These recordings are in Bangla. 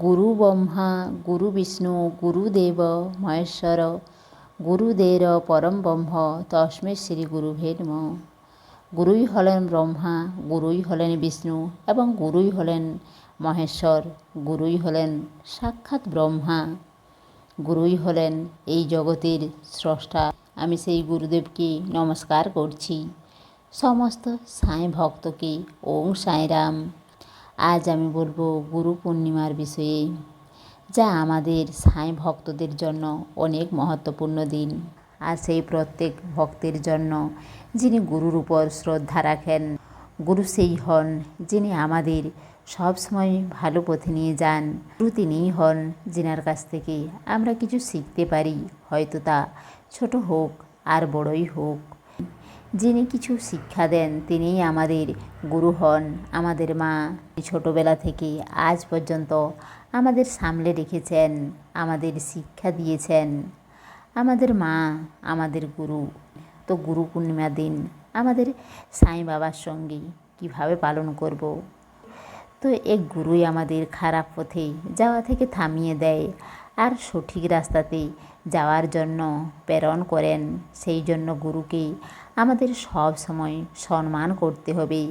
গুরু ব্রহ্মা গুরু বিষ্ণু গুরুদেব মহেশ্বর গুরুদের পরম ব্রহ্ম তস্মৈ শ্রী গুরুভে নমঃ গুরুই হলেন ব্রহ্মা গুরুই হলেন বিষ্ণু এবং গুরুই হলেন মহেশ্বর গুরুই হলেন সাক্ষাৎ ব্রহ্মা গুরুই হলেন এই জগতের স্রষ্টা। আমি সেই গুরুদেবকে নমস্কার করছি। সমস্ত সাঁই ভক্তকে ওং সাঁইরাম আজ আমি বলব গুরু পূর্ণিমার বিষয়ে, যা আমাদের সাঁই ভক্তদের জন্য অনেক মহত্বপূর্ণ দিন। আর সেই প্রত্যেক ভক্তের জন্য যিনি গুরুর উপর শ্রদ্ধা রাখেন, গুরু সেই হন যিনি আমাদের সব সময় ভালো পথে নিয়ে যান। গুরু তিনিই হন যিনার কাছ থেকে আমরা কিছু শিখতে পারি, হয়তো তা ছোট হোক আর বড়ই হোক। যিনি কিছু শিক্ষা দেন, তিনিই আমাদের গুরু হন, আমাদের মা। ছোটোবেলা থেকে আজ পর্যন্ত আমাদের সামলে রেখেছেন, আমাদের শিক্ষা দিয়েছেন। আমাদের মা, আমাদের গুরু। তো গুরু পূর্ণিমার দিন আমাদের সাই বাবার সঙ্গে কীভাবে পালন করব। তো এক গুরুই আমাদের খারাপ পথে যাওয়া থেকে থামিয়ে দেয়। আর সঠিক রাস্তাতে যাওয়ার জন্য প্রেরণ করেন। সেই জন্য গুরুকে আমাদের সব সময় সম্মান করতে হবে।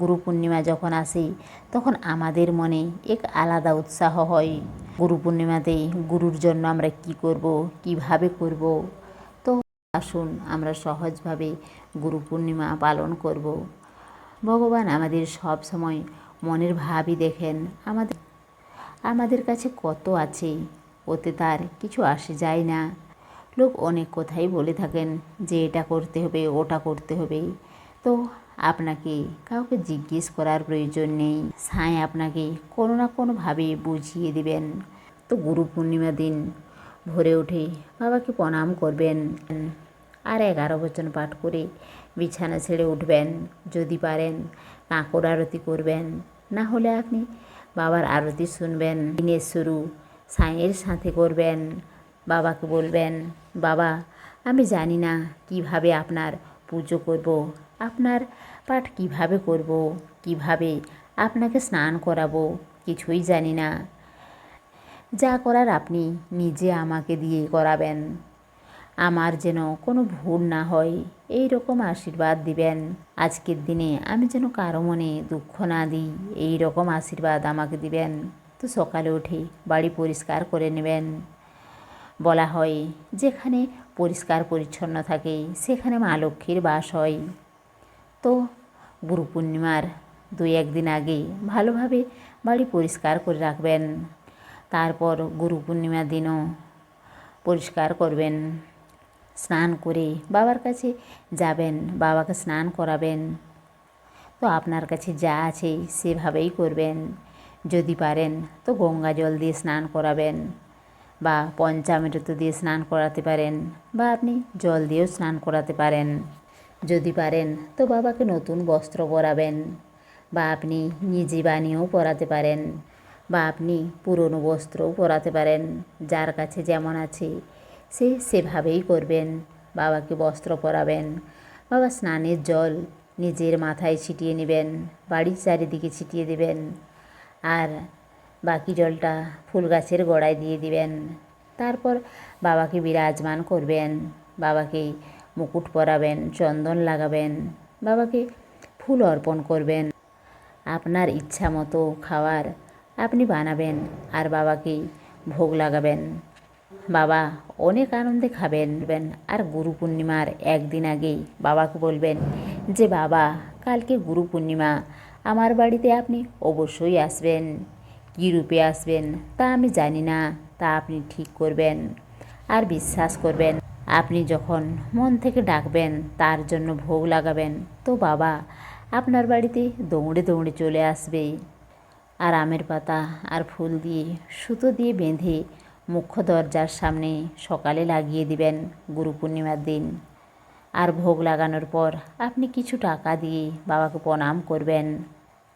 গুরু পূর্ণিমা যখন আসে, তখন আমাদের মনে এক আলাদা উৎসাহ হয়। গুরু পূর্ণিমাতে গুরুর জন্য আমরা কি করব, কীভাবে করব? তো আসুন আমরা সহজভাবে গুরু পূর্ণিমা পালন করব। ভগবান আমাদের সব সময় মনের ভাবই দেখেন। আমাদের আমাদের কাছে কত আছে? ওতে তার কিছু আসে যায় না। লোক অনেক কথাই বলে থাকেন যে এটা করতে হবে, ওটা করতে হবে। তো আপনাকে কাউকে জিজ্ঞেস করার প্রয়োজন নেই। সাঁই আপনাকে কোনো না কোনোভাবে বুঝিয়ে দেবেন। তো গুরু পূর্ণিমা দিন ভোরে উঠে বাবাকে প্রণাম করবেন আর এগারো বচন পাঠ করে বিছানা ছেড়ে উঠবেন। যদি পারেন কাঁকড় আরতি করবেন। না হলে আপনি বাবার আরতি শুনবেন, দিনের শুরু সাঁয়ের সাথে করবেন, বাবাকে বলবেন, বাবা, আমি জানি না কীভাবে আপনার পুজো করব, আপনার পাঠ কীভাবে করব, কীভাবে আপনাকে স্নান করাবো, কিছুই জানি না। যা করার আপনি নিজে আমাকে দিয়ে করাবেন। আমার যেন কোনো ভুল না হয় এই রকম আশীর্বাদ দিবেন। আজকের দিনে আমি যেন কারও মনে দুঃখ না দিই এই রকম আশীর্বাদ আমাকে দিবেন। তো সকালে উঠে বাড়ি পরিষ্কার করে নেবেন। বলা হয়, যেখানে পরিষ্কার পরিচ্ছন্ন থাকে, সেখানে মা লক্ষ্মীর বাস হয়। তো গুরু পূর্ণিমার দুই একদিন আগে ভালোভাবে বাড়ি পরিষ্কার করে রাখবেন। তারপর গুরু পূর্ণিমার দিনও পরিষ্কার করবেন। স্নান করে বাবার কাছে যাবেন, বাবাকে স্নান করাবেন। তো আপনার কাছে যা আছে সেভাবেই করবেন। যদি পারেন তো গঙ্গা জল দিয়ে স্নান করাবেন বা পঞ্চামৃত দিয়ে স্নান করাতে পারেন বা আপনি জল দিয়েও স্নান করাতে পারেন। যদি পারেন তো বাবাকে নতুন বস্ত্র পরাবেন বা আপনি নিজে বানিয়েও পরাতে পারেন বা আপনি পুরনো বস্ত্রও পরাতে পারেন। যার কাছে যেমন আছে সে সেভাবেই করবেন। বাবাকে বস্ত্র পরাবেন। বাবা স্নানের জল নিজের মাথায় ছিটিয়ে নেবেন, বাড়ির চারিদিকে ছিটিয়ে দেবেন আর বাকি জলটা ফুল গাছের গোড়ায় দিয়ে দিবেন। তারপর বাবাকে বিরাজমান করবেন। বাবাকে মুকুট পরাবেন, চন্দন লাগাবেন, বাবাকে ফুল অর্পণ করবেন। আপনার ইচ্ছা মতো খাওয়ার আপনি বানাবেন আর বাবাকে ভোগ লাগাবেন। বাবা, অনেক আনন্দে খাবেন আর গুরু পূর্ণিমার একদিন আগেই বাবাকে বলবেন যে, বাবা, কালকে গুরু পূর্ণিমা। আমার বাড়িতে আপনি অবশ্যই আসবেন। কী রূপে আসবেন তা আমি জানি না, তা আপনি ঠিক করবেন আর বিশ্বাস করবেন। আপনি যখন মন থেকে ডাকবেন, তার জন্য ভোগ লাগাবেন। তো বাবা, আপনার বাড়িতে দৌড়ে দৌড়ে চলে আসবে। আর আমের পাতা আর ফুল দিয়ে সুতো দিয়ে বেঁধে মুখ্য দরজার সামনে সকালে লাগিয়ে দিবেন গুরু পূর্ণিমার দিন। আর ভোগ লাগানোর পর আপনি কিছু টাকা দিয়ে বাবাকে প্রণাম করবেন,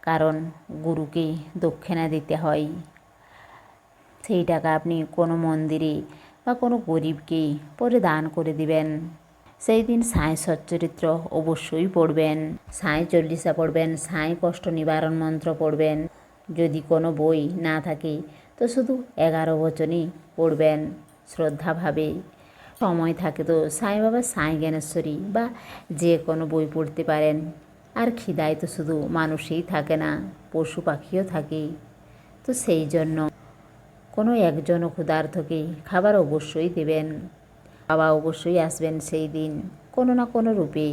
কারণ গুরুকে দক্ষিণা দিতে হয়। সেই টাকা আপনি কোনো মন্দিরে বা কোনো গরিবকে পরে দান করে দিবেন। সেই দিন সাঁই সচ্চরিত্র অবশ্যই পড়বেন। সাঁই চল্লিশা পড়বেন, সাঁই কষ্ট নিবারণ মন্ত্র পড়বেন। যদি কোনো বই না থাকে তো শুধু এগারো বচনই পড়বেন শ্রদ্ধাভাবে। সময় থাকে তো সাই বাবা সাই জ্ঞানেশ্বরী বা যে কোনো বই পড়তে পারেন। আর খিদায় তো শুধু মানুষই থাকে না, পশু পাখিও থাকে। তো সেই জন্য কোনো একজন ক্ষুধার্থকে খাবার অবশ্যই দেবেন। বাবা অবশ্যই আসবেন সেই দিন, কোনো না কোনো রূপে।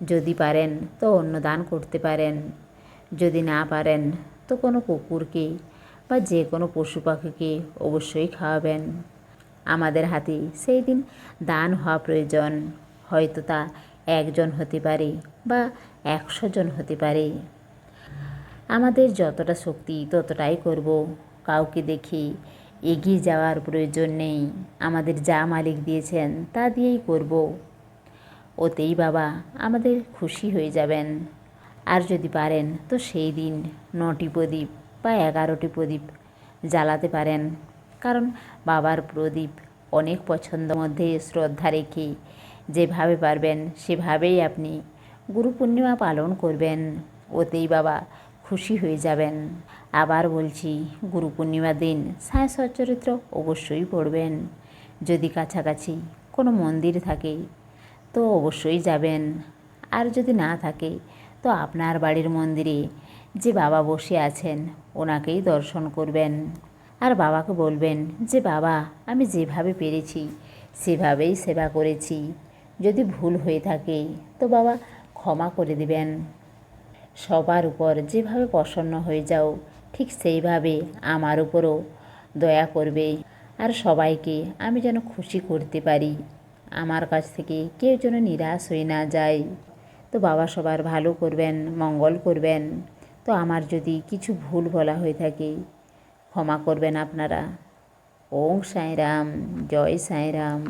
যদি পারেন তো অন্নদান করতে পারেন। যদি না পারেন তো কোনো কুকুরকে বা যে কোনো পশু পাখিকে অবশ্যই খাওয়াবেন। আমাদের হাতে সেই দিন দান হওয়া প্রয়োজন। হয়তো তা একজন হতে পারে বা একশো জন হতে পারে। আমাদের যতটা শক্তি ততটাই করব। কাউকে দেখে এগিয়ে যাওয়ার প্রয়োজন নেই। আমাদের যা মালিক দিয়েছেন তা দিয়েই করব। ওতেই বাবা আমাদের খুশি হয়ে যাবেন। আর যদি পারেন তো সেই দিন নটি প্রদীপ বা এগারোটি প্রদীপ জ্বালাতে পারেন। কারণ বাবার প্রদীপ অনেক পছন্দ মধ্যে শ্রদ্ধা রেখে যেভাবে পারবেন, সেভাবেই আপনি গুরু পূর্ণিমা পালন করবেন। ওতেই বাবা খুশি হয়ে যাবেন। আবার বলছি গুরু পূর্ণিমার দিন সায় সচ্চরিত্র অবশ্যই পড়বেন। যদি কাছাকাছি কোনো মন্দির থাকে, তো অবশ্যই যাবেন। আর যদি না থাকে, তো আপনার বাড়ির মন্দিরে যে বাবা বসে আছেন, ওনাকেই দর্শন করবেন। আর বাবাকে বলবেন যে, বাবা, আমি যেভাবে পেরেছি, সেভাবেই সেবা করেছি। যদি ভুল হয়ে থাকে, তো বাবা ক্ষমা করে দিবেন। সবার উপর যেভাবে প্রসন্ন হয়ে যাও, ঠিক সেইভাবে আমার উপরও দয়া করবে। আর সবাইকে আমি যেন খুশি করতে পারি। আমার কাছ থেকে কেউ যেন নিরাশ হয়ে না যায়। তো বাবা সবার ভালো করবেন, মঙ্গল করবেন। তো আমার যদি কিছু ভুল বলা হয়ে থাকে, ক্ষমা করবেন আপনারা। ওং সাইরাম জয় সাঁইরাম